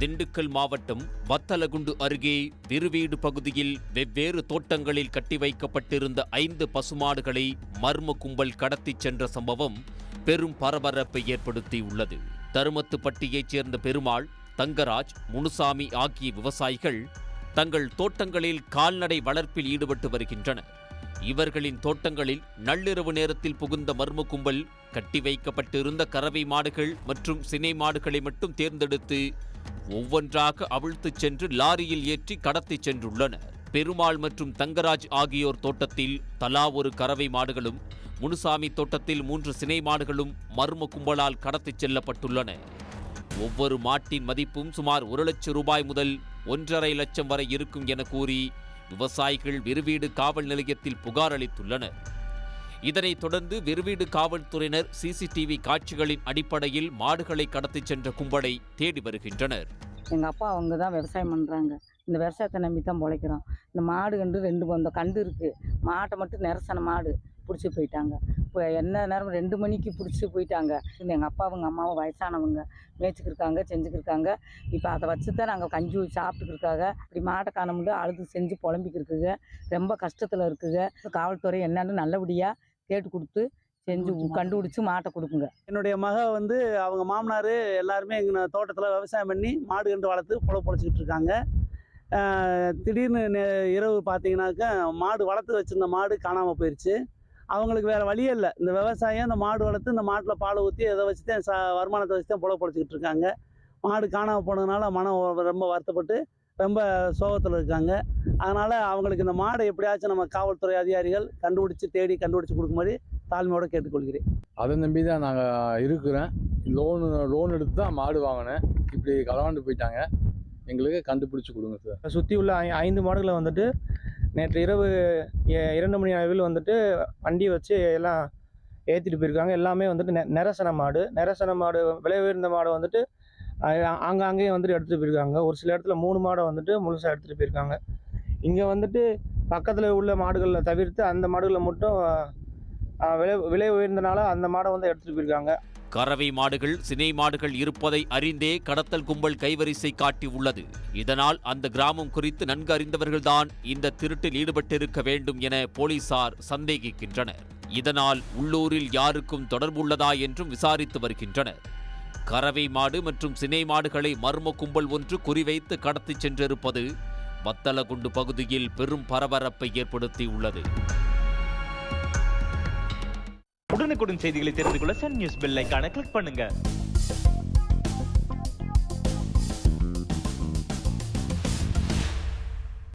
திண்டுக்கல் மாவட்டம் வத்தலகுண்டு அருகே விருவீடு பகுதியில் வெவ்வேறு தோட்டங்களில் கட்டி வைக்கப்பட்டிருந்த ஐந்து பசுமாடுகளை மர்ம கும்பல் கடத்திச் சென்ற சம்பவம் பெரும் பரபரப்பை ஏற்படுத்தியுள்ளது. தருமத்துப்பட்டியைச் சேர்ந்த பெருமாள் தங்கராஜ் முனுசாமி ஆகிய விவசாயிகள் தங்கள் தோட்டங்களில் கால்நடை வளர்ப்பில் ஈடுபட்டு வருகின்றனர். இவர்களின் தோட்டங்களில் நள்ளிரவு நேரத்தில் புகுந்த மர்ம கும்பல் கட்டி வைக்கப்பட்டிருந்த கறவை மாடுகள் மற்றும் சினை மாடுகளை மட்டும் தேர்ந்தெடுத்து ஒவ்வொன்றாக அவிழ்த்துச் சென்று லாரியில் ஏற்றி கடத்திச் சென்றுள்ளனர். பெருமாள் மற்றும் தங்கராஜ் ஆகியோர் தோட்டத்தில் தலா ஒரு கறவை மாடுகளும் முனுசாமி தோட்டத்தில் மூன்று சினை மாடுகளும் மர்ம கும்பலால் கடத்திச் செல்லப்பட்டுள்ளன. ஒவ்வொரு மாட்டின் மதிப்பும் சுமார் ஒரு லட்சம் ரூபாய் முதல் ஒன்றரை லட்சம் வரை இருக்கும் என கூறி விவசாயிகள் விருவீடு காவல் நிலையத்தில் புகார் அளித்துள்ளனர். இதனைத் தொடர்ந்து விருவீடு காவல்துறையினர் சிசிடிவி காட்சிகளின் அடிப்படையில் மாடுகளை கடத்திச் சென்ற கும்பலை தேடி வருகின்றனர். எங்கள் அப்பா அவங்க தான் விவசாயம் பண்ணுறாங்க இந்த விவசாயத்தை நம்பி தான் பிழைக்கிறோம். இந்த மாடு கண்டு ரெண்டு அந்த கண்டு இருக்குது மாட்டை மட்டும் நெரசன மாடு பிடிச்சி போயிட்டாங்க. இப்போ என்ன நேரம் ரெண்டு மணிக்கு பிடிச்சி போயிட்டாங்க. எங்கள் அப்பாவும் எங்கள் அம்மாவும் வயசானவங்க. மேய்ச்சிக்கிருக்காங்க செஞ்சுக்கிருக்காங்க இப்போ அதை வச்சு தான் நாங்கள் கஞ்சி சாப்பிட்டுக்கிருக்காங்க இப்படி மாட்டை காண முடியும் அழுது செஞ்சு புலம்பிக்கிருக்குங்க ரொம்ப கஷ்டத்தில் இருக்குங்க. காவல்துறை என்னன்னு நல்லபடியாக கேட்டு கொடுத்து செஞ்சு கண்டுபிடிச்சி மாட்டை கொடுக்குங்க. என்னுடைய மக வந்து அவங்க மாமனார் எல்லாருமே எங்கள் தோட்டத்தில் விவசாயம் பண்ணி மாடு கன்று வளர்த்து பொழ பொழைச்சிக்கிட்டு இருக்காங்க. திடீர்னு இரவு பார்த்தீங்கன்னாக்கா மாடு வளர்த்து வச்சுருந்த மாடு காணாமல் போயிடுச்சு அவங்களுக்கு வேறு வழியே இல்லை. இந்த விவசாயம் இந்த மாடு வளர்த்து இந்த மாட்டில் பால் ஊற்றி அதை வச்சு தான் ச வருமானத்தை வச்சு தான் பொழ பொழைச்சிக்கிட்டு இருக்காங்க. மாடு காணாமல் போனதுனால மனம் ரொம்ப வருத்தப்பட்டு ரொம்ப சோகத்தில் இருக்காங்க. அதனால் அவங்களுக்கு இந்த மாடை எப்படியாச்சும் நம்ம காவல்துறை அதிகாரிகள் கண்டுபிடிச்சி தேடி கண்டுபிடிச்சி கொடுக்குமாறு தாழ்மையோடு கேட்டுக்கொள்கிறேன். அதை நம்பி தான் நாங்கள் இருக்கிறோம் லோனு லோன் எடுத்து தான் மாடு வாங்கினேன். இப்படி களவாண்டு போயிட்டாங்க. எங்களுக்கு கண்டுபிடிச்சி கொடுங்க சார். சுற்றி உள்ள ஐ- ஐந்து மாடுகளை வந்துட்டு நேற்று இரவு இரண்டு மணி அளவில் வந்துட்டு வண்டி வச்சு எல்லாம் ஏற்றிட்டு போயிருக்காங்க. எல்லாமே வந்துட்டு நெ நெரசன மாடு. நெரசன மாடு விலை உயர்ந்த மாடை வந்துட்டு அ- ஆங்காங்கேயும் வந்துட்டு எடுத்துகிட்டு போயிருக்காங்க. ஒரு சில இடத்துல மூணு மாடை வந்துட்டு முழுசாக எடுத்துகிட்டு போயிருக்காங்க. இங்கே வந்துட்டு பக்கத்தில் உள்ள மாடுகளில் தவிர்த்து அந்த மாடுகளை மட்டும் விலை விலை உயர்ந்தனால அந்த மாடை வந்து எடுத்துகிட்டு போயிருக்காங்க. கறவை மாடுகள் சினை மாடுகள் இருப்பதை அறிந்தே கடத்தல் கும்பல் கைவரிசை காட்டி உள்ளது. இதனால் அந்த கிராமம் குறித்து நன்கு அறிந்தவர்கள்தான் இந்த திருட்டில் ஈடுபட்டிருக்க வேண்டும் என போலீசார் சந்தேகிக்கின்றனர். இதனால் உள்ளூரில் யாருக்கும் தொடர்புள்ளதா என்றும் விசாரித்து வருகின்றனர். கறவை மாடு மற்றும் சினை மாடுகளை மர்ம கும்பல் ஒன்று குறிவைத்து கடத்திச் சென்றிருப்பது வத்தலகுண்டு பகுதியில் பெரும் பரபரப்பை ஏற்படுத்தியுள்ளது. உடனுக்குடன் செய்திகளை தெரிந்து கொள்ள சன் நியூஸ் பெல் கிளிக் பண்ணுங்க.